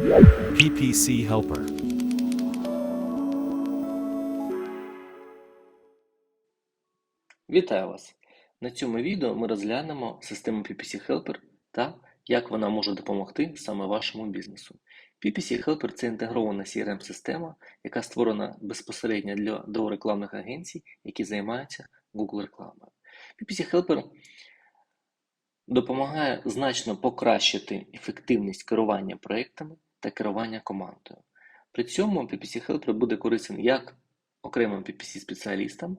PPC Helper. Вітаю вас! На цьому відео ми розглянемо систему PPC Helper та як вона може допомогти саме вашому бізнесу. PPC Helper це інтегрована CRM-система, яка створена безпосередньо для до рекламних агенцій, які займаються Google рекламою. PPC Helper допомагає значно покращити ефективність керування проектами та керування командою. При цьому PPC Helper буде корисним як окремим PPC-спеціалістам,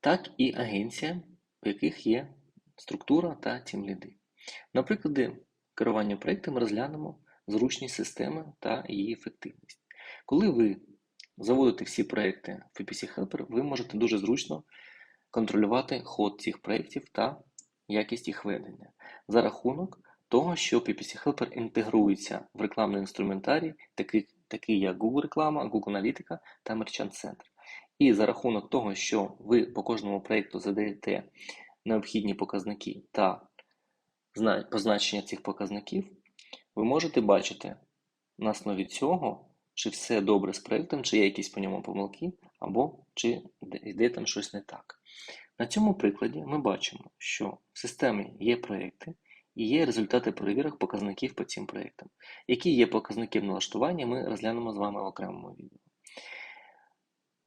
так і агенціям, у яких є структура та тімліди. На прикладі керування проєктами розглянемо зручність системи та її ефективність. Коли ви заводите всі проекти в PPC Helper, ви можете дуже зручно контролювати ход цих проєктів та якість їх ведення за рахунок того, що PPC Helper інтегрується в рекламний інструментарій, такий, такий як Google реклама, Google Аналітика та Merchant Center. І за рахунок того, що ви по кожному проєкту задаєте необхідні показники та позначення цих показників, ви можете бачити на основі цього, чи все добре з проєктом, чи є якісь по ньому помилки, або чи йде там щось не так. На цьому прикладі ми бачимо, що в системі є проєкти і є результати перевірок показників по цим проєктам. Які є показники в налаштуванні, ми розглянемо з вами в окремому відео.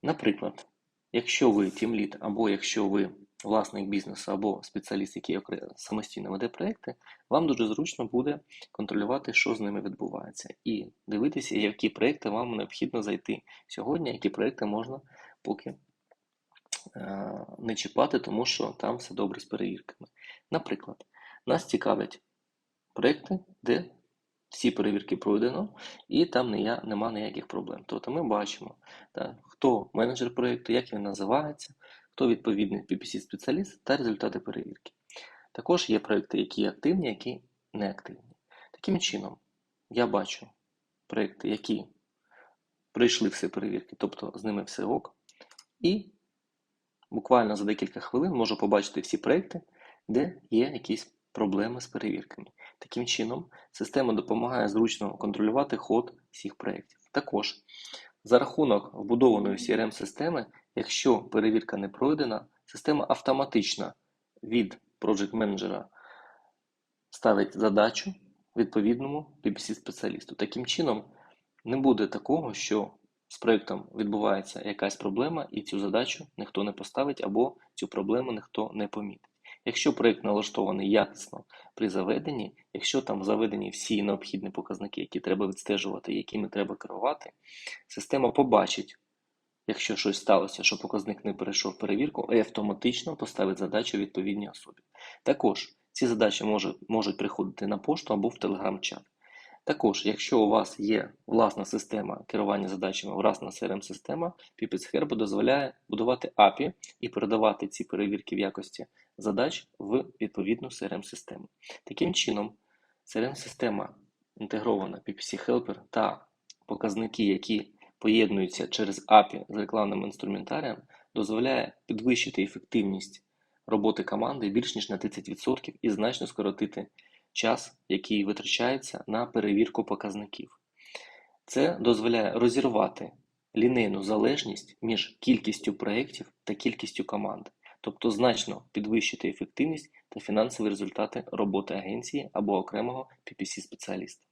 Наприклад, якщо ви тімлід, або якщо ви власник бізнесу, або спеціаліст, який самостійно веде проекти, вам дуже зручно буде контролювати, що з ними відбувається, і дивитися, які проекти вам необхідно зайти сьогодні, які проекти можна поки е, не чіпати, тому що там все добре з перевірками. Наприклад, нас цікавлять проекти, де всі перевірки пройдено, і там не, нема ніяких проблем. Тобто ми бачимо, так, хто менеджер проєкту, як він називається, хто відповідний PPC-спеціаліст та результати перевірки. Також є проєкти, які активні, які не активні. Таким чином, я бачу проєкти, які пройшли всі перевірки, тобто з ними все ок, і буквально за декілька хвилин можу побачити всі проєкти, де є якісь проблеми з перевірками. Таким чином, система допомагає зручно контролювати ход всіх проєктів. Також за рахунок вбудованої CRM-системи, якщо перевірка не пройдена, система автоматично від Project Manager ставить задачу відповідному PPC-спеціалісту. Таким чином, не буде такого, що з проєктом відбувається якась проблема, і цю задачу ніхто не поставить або цю проблему ніхто не помітить. Якщо проєкт налаштований якісно при заведенні, якщо там заведені всі необхідні показники, які треба відстежувати, якими треба керувати, система побачить, якщо щось сталося, що показник не перейшов перевірку, і автоматично поставить задачу відповідній особі. Також ці задачі можуть, можуть приходити на пошту або в Telegram-чат. Також, якщо у вас є власна система керування задачами, власна CRM-система, Pipets Herb дозволяє будувати API і передавати ці перевірки в якості задач в відповідну CRM-систему. Таким чином, CRM-система інтегрована PPC Helper та показники, які поєднуються через API з рекламним інструментарієм, дозволяє підвищити ефективність роботи команди більш ніж на 30% і значно скоротити час, який витрачається на перевірку показників. Це дозволяє розірвати лінейну залежність між кількістю проєктів та кількістю команд, тобто значно підвищити ефективність та фінансові результати роботи агенції або окремого PPC-спеціаліста.